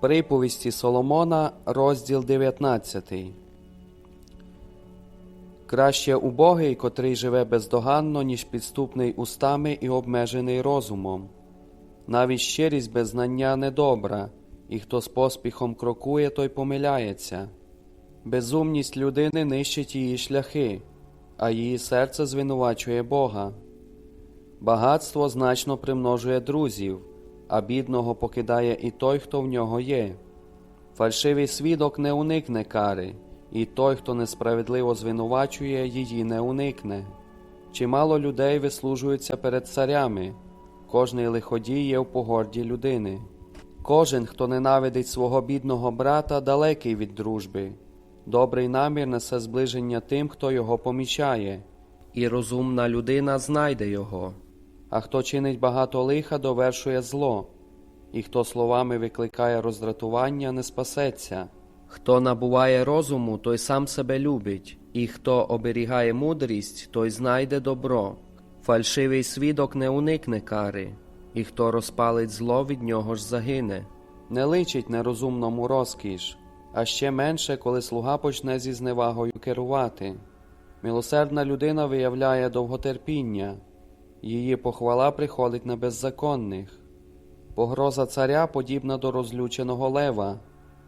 Приповісті Соломона, розділ 19. Краще убогий, котрий живе бездоганно, ніж підступний устами і обмежений розумом. Навіть щирість без знання недобра, і хто з поспіхом крокує, той помиляється. Безумність людини нищить її шляхи, а її серце звинувачує Бога. Багатство значно примножує друзів, а бідного покидає і той, хто в нього є. Фальшивий свідок не уникне кари, і той, хто несправедливо звинувачує, її не уникне. Чимало людей вислужуються перед царями, кожний лиходій є в погорді людини. Кожен, хто ненавидить свого бідного брата, далекий від дружби. Добрий намір несе зближення тим, хто його помічає, і розумна людина знайде його. А хто чинить багато лиха, довершує зло, і хто словами викликає роздратування, не спасеться. Хто набуває розуму, той сам себе любить, і хто оберігає мудрість, той знайде добро. Фальшивий свідок не уникне кари, і хто розпалить зло, від нього ж загине. Не личить нерозумному розкіш, а ще менше, коли слуга почне зі зневагою керувати. Милосердна людина виявляє довготерпіння, її похвала приходить на беззаконних. Погроза царя подібна до розлюченого лева,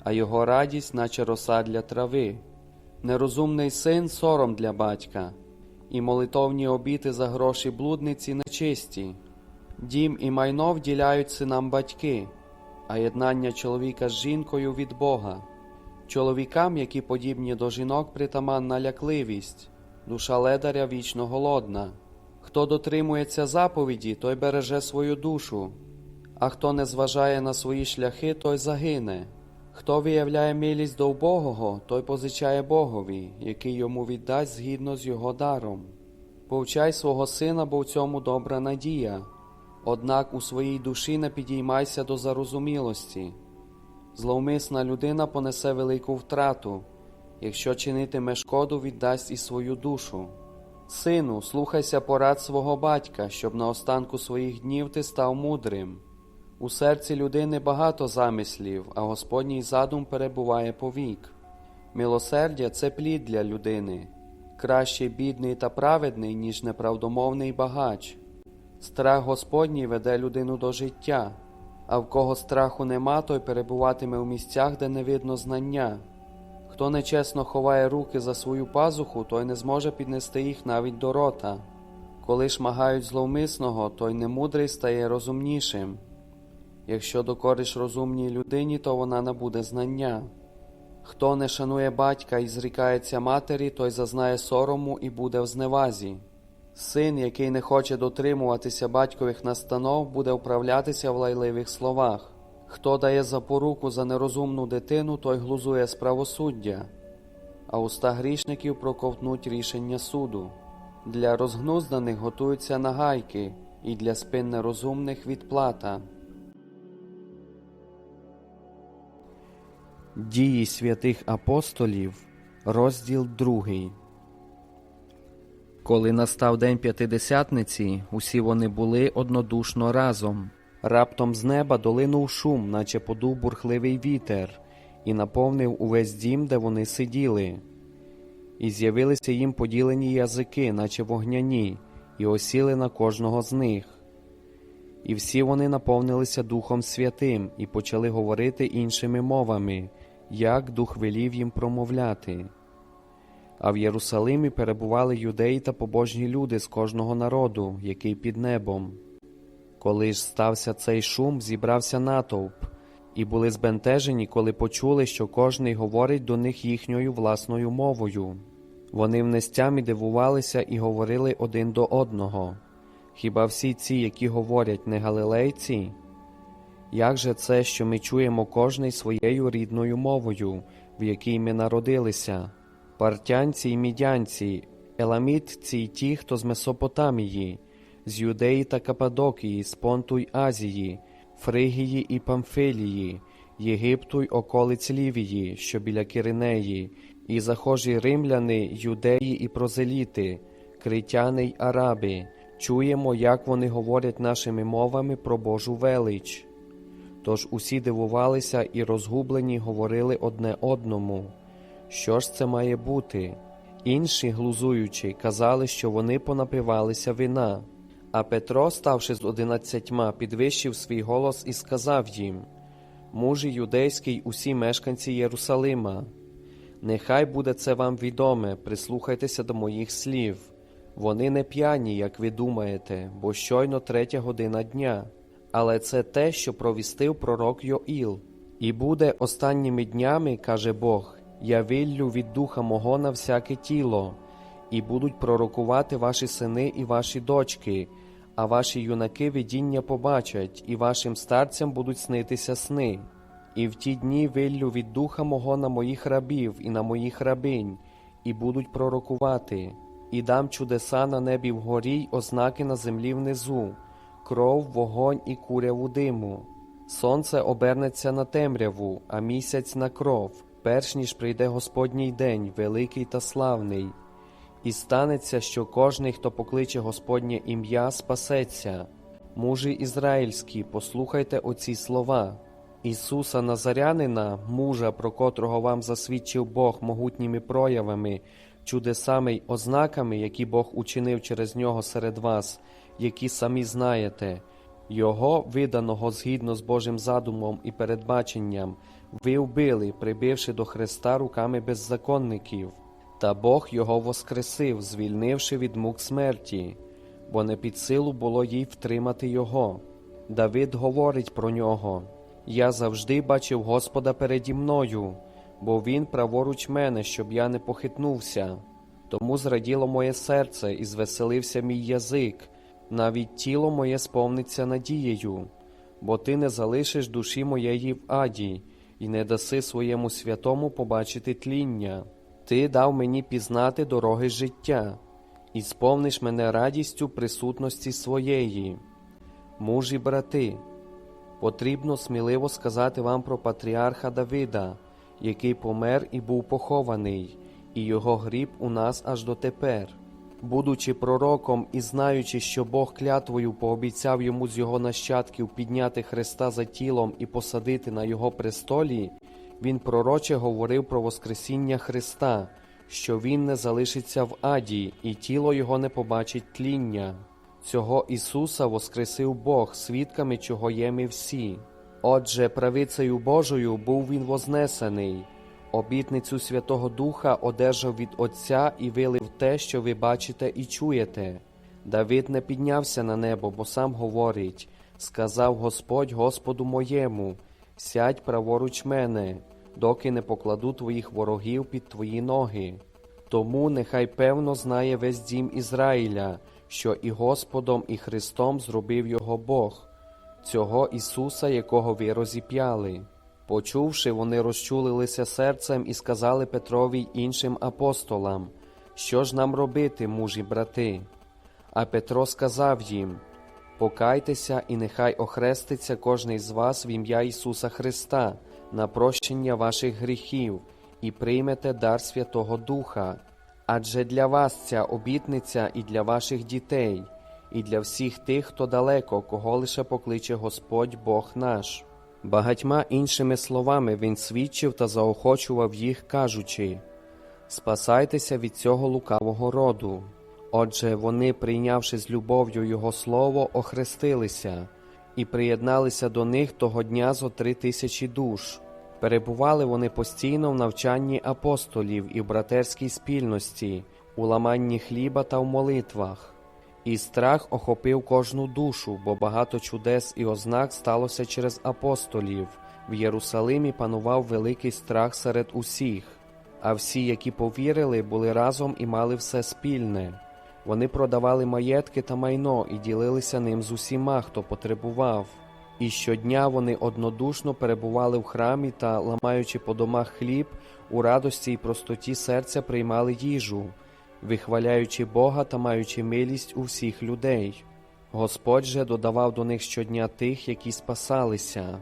а його радість, наче роса для трави. Нерозумний син сором для батька, і молитовні обіти за гроші блудниці нечисті. Дім і майно вділяють синам батьки, а єднання чоловіка з жінкою від Бога. Чоловікам, які подібні до жінок, притаманна лякливість, душа ледаря вічно голодна. Хто дотримується заповіді, той береже свою душу, а хто не зважає на свої шляхи, той загине. Хто виявляє милість до вбогого, той позичає Богові, який йому віддасть згідно з його даром. Повчай свого сина, бо в цьому добра надія, однак у своїй душі не підіймайся до зарозумілості. Зловмисна людина понесе велику втрату, якщо чинитиме шкоду, віддасть і свою душу. Сину, слухайся порад свого батька, щоб на останку своїх днів ти став мудрим. У серці людини багато замислів, а Господній задум перебуває повік. Милосердя це плід для людини, краще бідний та праведний, ніж неправдомовний багач. Страх Господній веде людину до життя, а в кого страху нема, той перебуватиме в місцях, де не видно знання. Хто нечесно ховає руки за свою пазуху, той не зможе піднести їх навіть до рота. Коли шмагають зловмисного, той немудрий стає розумнішим. Якщо докориш розумній людині, то вона набуде знання. Хто не шанує батька і зрікається матері, той зазнає сорому і буде в зневазі. Син, який не хоче дотримуватися батькових настанов, буде вправлятися в лайливих словах. Хто дає запоруку за нерозумну дитину, той глузує з правосуддя, а уста грішників проковтнуть рішення суду. Для розгнузданих готуються нагайки, і для спин нерозумних відплата. Дії святих апостолів, розділ 2 Коли настав день п'ятидесятниці, усі вони були однодушно разом. Раптом з неба долинув шум, наче подув бурхливий вітер, і наповнив увесь дім, де вони сиділи. І з'явилися їм поділені язики, наче вогняні, і осіли на кожного з них. І всі вони наповнилися Духом Святим і почали говорити іншими мовами, як Дух велів їм промовляти. А в Єрусалимі перебували юдеї та побожні люди з кожного народу, який під небом. Коли ж стався цей шум, зібрався натовп, і були збентежені, коли почули, що кожний говорить до них їхньою власною мовою. Вони в нестямі дивувалися і говорили один до одного. Хіба всі ці, які говорять, не галилейці? Як же це, що ми чуємо кожний своєю рідною мовою, в якій ми народилися? Партянці й мідянці, еламітці й ті, хто з Месопотамії, з Юдеї та Кападокії, з Понту й Азії, Фригії і Памфилії, Єгипту й околиць Лівії, що біля Киринеї, і захожі римляни, юдеї і прозеліти, критяни й араби, чуємо, як вони говорять нашими мовами про Божу велич. Тож усі дивувалися і розгублені говорили одне одному, що ж це має бути? Інші, глузуючи, казали, що вони понапивалися вина. А Петро, ставши з одинадцятьма, підвищив свій голос і сказав їм: Мужі юдейський, усі мешканці Єрусалима, нехай буде це вам відоме, прислухайтеся до моїх слів. Вони не п'яні, як ви думаєте, бо щойно третя година дня. Але це те, що провістив пророк Йоїл. І буде останніми днями, каже Бог, я виллю від духа мого на всяке тіло, і будуть пророкувати ваші сини і ваші дочки, а ваші юнаки видіння побачать, і вашим старцям будуть снитися сни. І в ті дні виллю від духа мого на моїх рабів і на моїх рабинь, і будуть пророкувати, і дам чудеса на небі вгорі й ознаки на землі внизу, кров, вогонь і куряву диму. Сонце обернеться на темряву, а місяць на кров, перш ніж прийде Господній день, великий та славний. І станеться, що кожний, хто покличе Господнє ім'я, спасеться. Мужі ізраїльські, послухайте оці слова. Ісуса Назарянина, мужа, про котрого вам засвідчив Бог могутніми проявами, чудесами й ознаками, які Бог учинив через нього серед вас, які самі знаєте, Його, виданого згідно з Божим задумом і передбаченням, ви вбили, прибивши до Христа руками беззаконників. Та Бог його воскресив, звільнивши від мук смерті, бо не під силу було їй втримати його. Давид говорить про нього: Я завжди бачив Господа переді мною, бо Він праворуч мене, щоб я не похитнувся. Тому зраділо моє серце і звеселився мій язик, навіть тіло моє сповниться надією, бо ти не залишиш душі моєї в аді, і не даси своєму святому побачити тління. Ти дав мені пізнати дороги життя, і сповниш мене радістю присутності своєї. Мужі брати, потрібно сміливо сказати вам про патріарха Давида, який помер і був похований, і його гріб у нас аж дотепер. Будучи пророком і знаючи, що Бог клятвою пообіцяв йому з його нащадків підняти Христа за тілом і посадити на його престолі, він пророче говорив про Воскресіння Христа, що Він не залишиться в аді, і тіло його не побачить тління. Цього Ісуса воскресив Бог, свідками чого є ми всі. Отже, правицею Божою був Він вознесений, обітницю Святого Духа одержав від Отця і вилив те, що ви бачите і чуєте. Давид не піднявся на небо, бо сам говорить сказав Господь Господу моєму, сядь праворуч мене, доки не покладу твоїх ворогів під твої ноги. Тому нехай певно знає весь дім Ізраїля, що і Господом, і Христом зробив його Бог, цього Ісуса, якого ви розіп'яли. Почувши, вони розчулилися серцем і сказали Петрові й іншим апостолам, що ж нам робити, мужі брати? А Петро сказав їм: Покайтеся, і нехай охреститься кожний з вас в ім'я Ісуса Христа на прощення ваших гріхів, і приймете дар Святого Духа. Адже для вас ця обітниця і для ваших дітей, і для всіх тих, хто далеко, кого лише покличе Господь Бог наш. Багатьма іншими словами він свідчив та заохочував їх, кажучи: Спасайтеся від цього лукавого роду. Отже, вони, прийнявши з любов'ю Його слово, охрестилися і приєдналися до них того дня зо три тисячі душ. Перебували вони постійно в навчанні апостолів і в братерській спільності, у ламанні хліба та в молитвах. І страх охопив кожну душу, бо багато чудес і ознак сталося через апостолів. В Єрусалимі панував великий страх серед усіх, а всі, які повірили, були разом і мали все спільне. Вони продавали маєтки та майно і ділилися ним з усіма, хто потребував. І щодня вони однодушно перебували в храмі та, ламаючи по домах хліб, у радості й простоті серця приймали їжу, вихваляючи Бога та маючи милість у всіх людей. Господь же додавав до них щодня тих, які спасалися.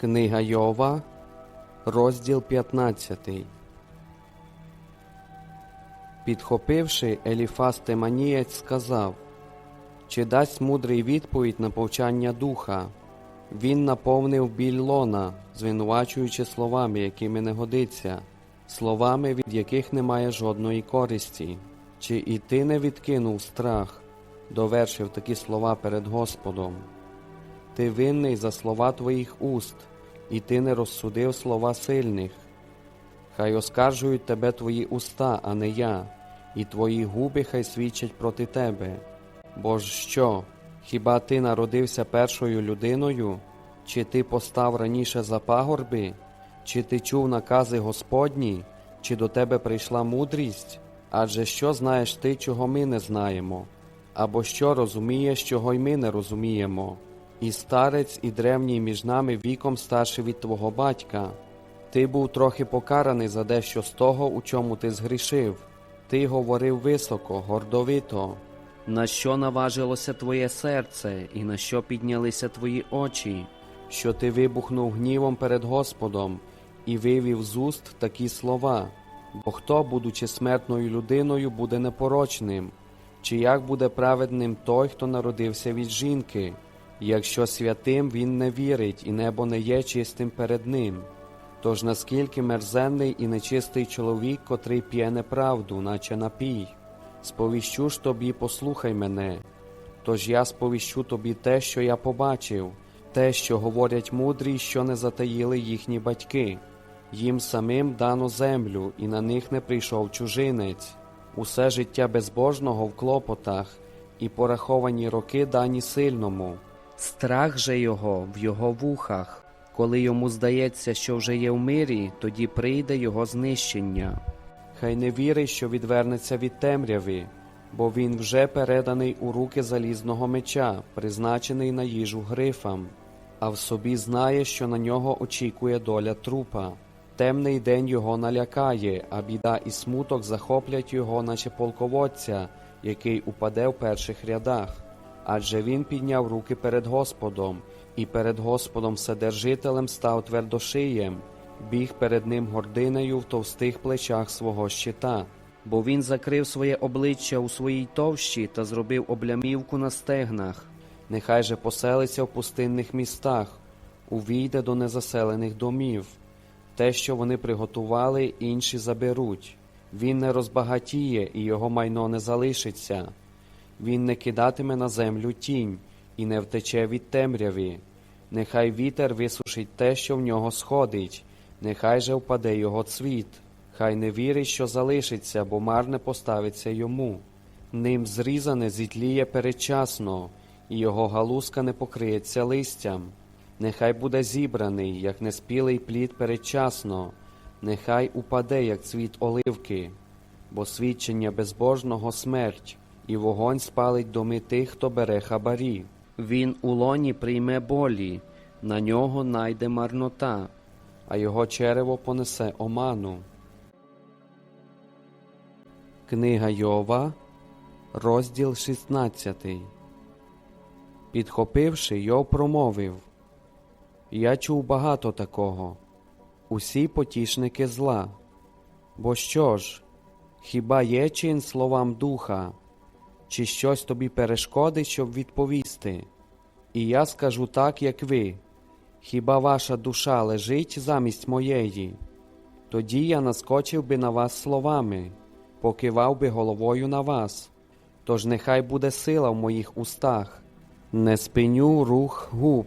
Книга Йова, розділ 15 Підхопивши, Еліфас Теманієць сказав Чи дасть мудрий відповідь на повчання духа? Він наповнив біль лона, звинувачуючи словами, якими не годиться, словами, від яких немає жодної користі. Чи і ти не відкинув страх, довершив такі слова перед Господом? Ти винний за слова твоїх уст, і ти не розсудив слова сильних. Хай оскаржують тебе твої уста, а не я, і твої губи хай свідчать проти тебе. Бо ж що, хіба ти народився першою людиною? Чи ти постав раніше за пагорби? Чи ти чув накази Господні, чи до тебе прийшла мудрість? Адже що знаєш ти, чого ми не знаємо? Або що розумієш, чого й ми не розуміємо? І старець, і древній між нами віком старший від твого батька. Ти був трохи покараний за дещо з того, у чому ти згрішив. Ти говорив високо, гордовито. На що наважилося твоє серце, і на що піднялися твої очі, що ти вибухнув гнівом перед Господом і вивів з уст такі слова. Бо хто, будучи смертною людиною, буде непорочним, чи як буде праведним той, хто народився від жінки, якщо святим він не вірить, і небо не є чистим перед ним. Тож наскільки мерзенний і нечистий чоловік, котрий п'є неправду, наче напій. Сповіщу ж тобі, послухай мене. Тож я сповіщу тобі те, що я побачив, те, що говорять мудрі, що не затаїли їхні батьки. Їм самим дано землю, і на них не прийшов чужинець. Усе життя безбожного в клопотах, і пораховані роки дані сильному. Страх же його в його вухах. Коли йому здається, що вже є в мирі, тоді прийде його знищення. Хай не вірить, що відвернеться від темряви, бо він вже переданий у руки залізного меча, призначений на їжу грифам, а в собі знає, що на нього очікує доля трупа. Темний день його налякає, а біда і смуток захоплять його, наче полководця, який упаде в перших рядах. Адже він підняв руки перед Господом, і перед Господом Вседержителем став твердошиєм, біг перед ним гординею в товстих плечах свого щита. Бо він закрив своє обличчя у своїй товщі та зробив облямівку на стегнах. Нехай же поселиться в пустинних містах, увійде до незаселених домів. Те, що вони приготували, інші заберуть. Він не розбагатіє, і його майно не залишиться. Він не кидатиме на землю тінь і не втече від темряви. Нехай вітер висушить те, що в нього сходить, нехай же впаде його цвіт, хай не вірить, що залишиться, бо марне поставиться йому. Ним зрізане зітліє передчасно, і його галузка не покриється листям. Нехай буде зібраний, як неспілий плід передчасно, нехай упаде, як цвіт оливки, бо свідчення безбожного смерть, і вогонь спалить доми тих, хто бере хабарі. Він у лоні прийме болі, на нього найде марнота, а його черево понесе оману. Книга Йова, розділ 16 Підхопивши, Йов промовив Я чув багато такого, усі потішники зла. Бо що ж, хіба є чин словам духа, чи щось тобі перешкодить, щоб відповісти? І я скажу так, як ви. Хіба ваша душа лежить замість моєї? Тоді я наскочив би на вас словами, покивав би головою на вас. Тож нехай буде сила в моїх устах, не спиню рух губ,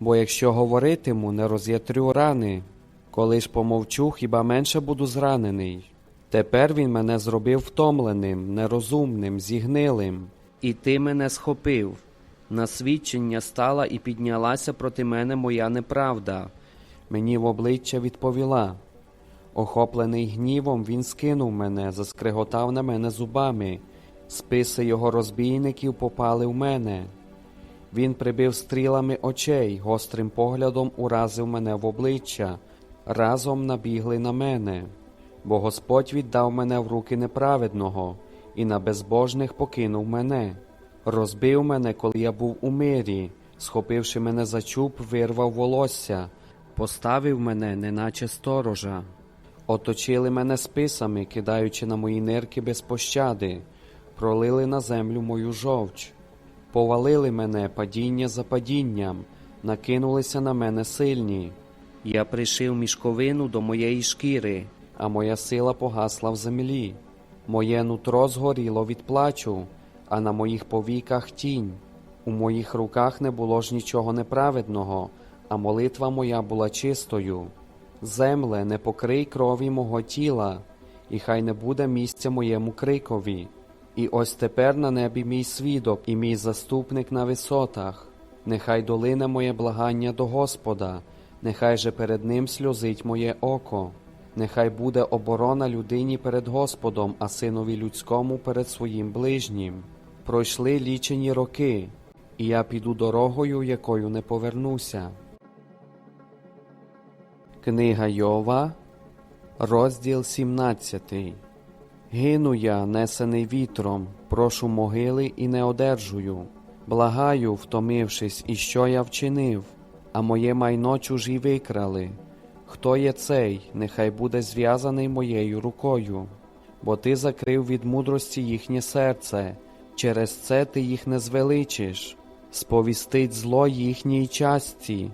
бо якщо говоритиму, не роз'ятрю рани, коли ж помовчу, хіба менше буду зранений. Тепер він мене зробив втомленим, нерозумним, зігнилим, і ти мене схопив. На свідчення стала і піднялася проти мене моя неправда. Мені в обличчя відповіла. Охоплений гнівом, він скинув мене, заскриготав на мене зубами. Списи його розбійників попали в мене. Він прибив стрілами очей, гострим поглядом уразив мене в обличчя, разом набігли на мене. Бо Господь віддав мене в руки неправедного, і на безбожних покинув мене. Розбив мене, коли я був у мирі, схопивши мене за чуб, вирвав волосся, поставив мене, неначе сторожа. Оточили мене списами, кидаючи на мої нирки без пощади, пролили на землю мою жовч. повалили мене падіння за падінням, накинулися на мене сильні. Я пришив мішковину до моєї шкіри, а моя сила погасла в землі. Моє нутро згоріло від плачу, а на моїх повіках тінь. У моїх руках не було ж нічого неправедного, а молитва моя була чистою. Земле, не покрий крові мого тіла, і хай не буде місця моєму крикові. І ось тепер на небі мій свідок і мій заступник на висотах. Нехай долине моє благання до Господа, нехай же перед ним сльозить моє око. Нехай буде оборона людині перед Господом, а синові людському перед своїм ближнім. Пройшли лічені роки, і я піду дорогою, якою не повернуся. Книга Йова, розділ 17. Гину я, несений вітром, прошу могили і не одержую. Благаю, втомившись, і що я вчинив, а моє майно чужі викрали. Хто є цей, нехай буде зв'язаний моєю рукою, бо ти закрив від мудрості їхнє серце, через це ти їх не звеличиш, сповістить зло їхній часті,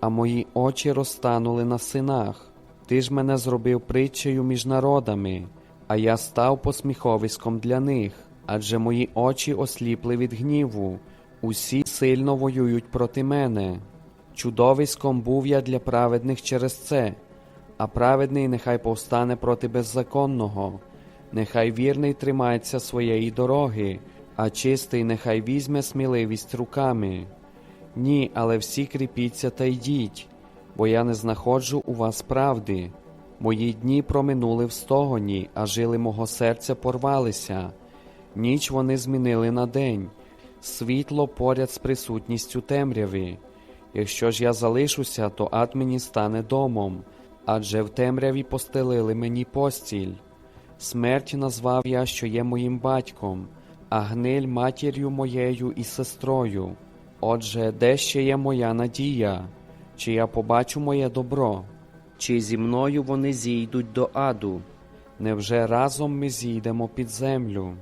а мої очі розтанули на синах. Ти ж мене зробив притчею між народами, а я став посміховиськом для них, адже мої очі осліпли від гніву, усі сильно воюють проти мене. Чудовиськом був я для праведних через це, а праведний нехай повстане проти беззаконного, нехай вірний тримається своєї дороги, а чистий нехай візьме сміливість руками. Ні, але всі кріпіться та йдіть, бо я не знаходжу у вас правди. Мої дні проминули в стогоні, а жили мого серця порвалися. Ніч вони змінили на день, світло поряд з присутністю темряви. Якщо ж я залишуся, то ад мені стане домом, адже в темряві постелили мені постіль. Смерть назвав я, що є моїм батьком, а гниль матір'ю моєю і сестрою. Отже, де ще є моя надія? Чи я побачу моє добро? Чи зі мною вони зійдуть до аду? Невже разом ми зійдемо під землю?